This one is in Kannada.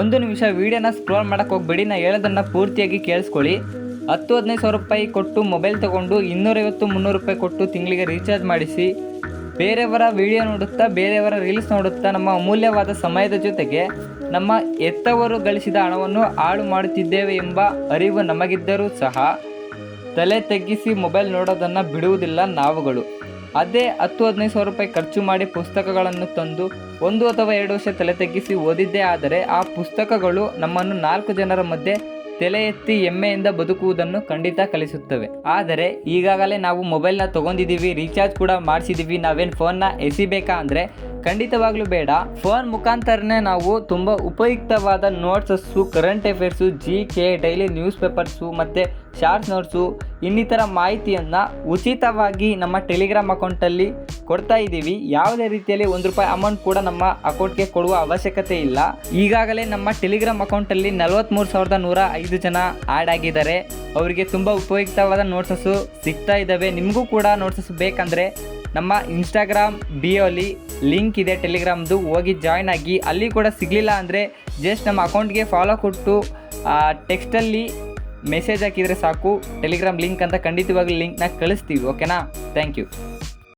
ಒಂದು ನಿಮಿಷ ವೀಡಿಯೋನ ಸ್ಕ್ರೋಲ್ ಮಾಡಕ್ಕೆ ಹೋಗ್ಬೇಡಿ. ನಾ ಹೇಳೋದನ್ನು ಪೂರ್ತಿಯಾಗಿ ಕೇಳಿಸ್ಕೊಳ್ಳಿ. ಹತ್ತು, ಹದಿನೈದು ಸಾವಿರ ರೂಪಾಯಿ ಕೊಟ್ಟು ಮೊಬೈಲ್ ತೊಗೊಂಡು ಇನ್ನೂರೈವತ್ತು, ಮುನ್ನೂರು ರೂಪಾಯಿ ಕೊಟ್ಟು ತಿಂಗಳಿಗೆ ರೀಚಾರ್ಜ್ ಮಾಡಿಸಿ. ಬೇರೆಯವರ ವಿಡಿಯೋ ನೋಡುತ್ತಾ, ಬೇರೆಯವರ ರೀಲ್ಸ್ ನೋಡುತ್ತಾ, ನಮ್ಮ ಅಮೂಲ್ಯವಾದ ಸಮಯದ ಜೊತೆಗೆ ನಮ್ಮ ಎತ್ತವರು ಗಳಿಸಿದ ಹಣವನ್ನು ಹಾಳು ಮಾಡುತ್ತಿದ್ದೇವೆ ಎಂಬ ಅರಿವು ನಮಗಿದ್ದರೂ ಸಹ ತಲೆ ತಗ್ಗಿಸಿ ಮೊಬೈಲ್ ನೋಡೋದನ್ನು ಬಿಡುವುದಿಲ್ಲ ನಾವುಗಳು. ಅದೇ ಹತ್ತು ಹದಿನೈದು ಸಾವಿರ ರೂಪಾಯಿ ಖರ್ಚು ಮಾಡಿ ಪುಸ್ತಕಗಳನ್ನು ತಂದು ಒಂದು ಅಥವಾ ಎರಡು ವರ್ಷ ತಲೆ ತಗ್ಗಿಸಿ ಓದಿದ್ದೇ ಆದರೆ ಆ ಪುಸ್ತಕಗಳು ನಮ್ಮನ್ನು ನಾಲ್ಕು ಜನರ ಮಧ್ಯೆ ತಲೆ ಎತ್ತಿ ಹೆಮ್ಮೆಯಿಂದ ಬದುಕುವುದನ್ನು ಖಂಡಿತ ಕಲಿಸುತ್ತವೆ. ಆದರೆ, ಈಗಾಗಲೇ ನಾವು ಮೊಬೈಲ್ನ ತೊಗೊಂಡಿದ್ದೀವಿ, ರೀಚಾರ್ಜ್ ಕೂಡ ಮಾಡಿಸಿದ್ದೀವಿ, ನಾವೇನು ಫೋನ್ನ ಎಸಿಬೇಕಾ ಅಂದರೆ ಖಂಡಿತವಾಗ್ಲೂ ಬೇಡ. ಫೋನ್ ಮುಖಾಂತರನೇ ನಾವು ತುಂಬ ಉಪಯುಕ್ತವಾದ ನೋಟ್ಸಸ್ಸು, current affairs G K daily news papers ಮತ್ತು ಶಾರ್ಟ್ ನೋಟ್ಸು, ಇನ್ನಿತರ ಮಾಹಿತಿಯನ್ನು ಉಚಿತವಾಗಿ ನಮ್ಮ ಟೆಲಿಗ್ರಾಮ್ ಅಕೌಂಟಲ್ಲಿ ಕೊಡ್ತಾ ಇದ್ದೀವಿ. ಯಾವುದೇ ರೀತಿಯಲ್ಲಿ ಒಂದು ರೂಪಾಯಿ ಅಮೌಂಟ್ ಕೂಡ ನಮ್ಮ ಅಕೌಂಟ್ಗೆ ಕೊಡುವ ಅವಶ್ಯಕತೆ ಇಲ್ಲ. ಈಗಾಗಲೇ ನಮ್ಮ ಟೆಲಿಗ್ರಾಮ್ ಅಕೌಂಟಲ್ಲಿ ನಲವತ್ತ್ಮೂರು ಸಾವಿರದ ನೂರ ಐದು ಜನ ಆ್ಯಡ್ ಆಗಿದ್ದಾರೆ. ಅವರಿಗೆ ತುಂಬ ಉಪಯುಕ್ತವಾದ ನೋಟ್ಸಸ್ಸು ಸಿಗ್ತಾ ಇದ್ದಾವೆ. ನಿಮಗೂ ಕೂಡ ನೋಟ್ಸಸ್ ಬೇಕಂದರೆ ನಮ್ಮ ಇನ್ಸ್ಟಾಗ್ರಾಮ್ ಅಲ್ಲಿ ಲಿಂಕ್ ಇದೆ ಟೆಲಿಗ್ರಾಮ್ದು ಹೋಗಿ ಜಾಯ್ನ್ ಆಗಿ. ಅಲ್ಲಿ ಕೂಡ ಸಿಗಲಿಲ್ಲ ಅಂದರೆ ಜಸ್ಟ್ ನಮ್ಮ ಅಕೌಂಟ್ಗೆ ಫಾಲೋ ಕೊಟ್ಟು ಟೆಕ್ಸ್ಟಲ್ಲಿ ಮೆಸೇಜ್ ಹಾಕಿದರೆ ಸಾಕು. ಟೆಲಿಗ್ರಾಮ್ ಲಿಂಕ್ ಅಂತ ಖಂಡಿತವಾಗ್ಲೂ ಲಿಂಕ್ನ ಕಳಿಸ್ತೀವಿ. ಓಕೆನಾ ಥ್ಯಾಂಕ್ ಯು